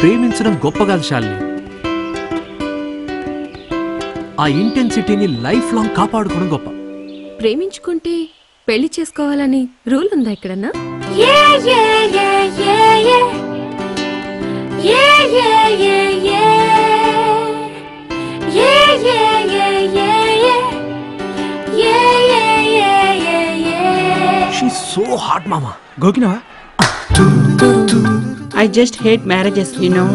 ప్రేమించడం గొప్పగా శాలిని. ఆ ఇంటెన్సిటీని లైఫ్ లాంగ్ కాపాడుకోవడం గొప్ప. ప్రేమించుకుంటే పెళ్ళి చేసుకోవాలని రూల్ ఉందా ఇక్కడన్నా సో హాట్ మామా గోకినవా? I just hate marriages, you know.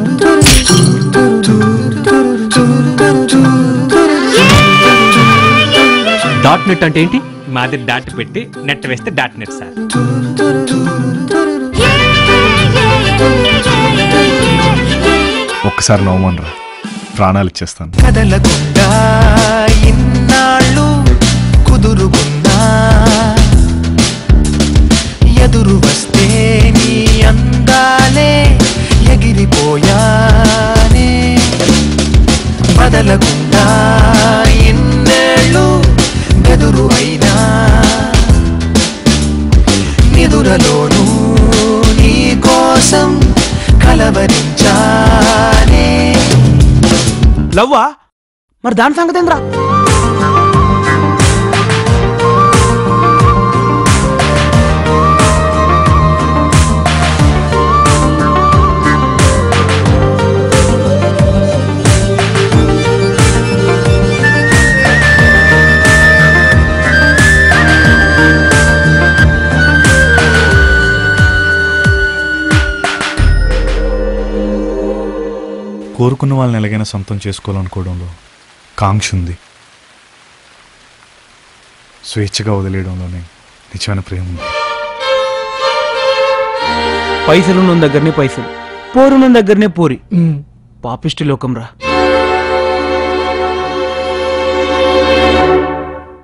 Dot net అంటే ఏంటి? మాది డాట్ పెట్టి నెట్ వేస్తే డాట్ నెట్ సార్. ఒక్కసారి నవ్వమనరా. ప్రాణాలు ఇచ్చేస్తాను. కదలకుండా ఇన్నేళ్ళు బెదురు అయినా. నిదురలోనూ నీ కోసం కలవరించానే. లవ్వా? మరి దాని సంగతి ఏంద్రా? కోరుకున్న వాళ్ళని ఎలాగైనా సొంతం చేసుకోవాలనుకోవడంలో కాంక్ష ఉంది. స్వేచ్ఛగా వదిలేయడంలోనే నిజమైన ప్రేమ ఉంది. పైసలున్న దగ్గరనే పైసలు పోరున్న దగ్గరనే పోరి. పాపిష్టి లోకం రా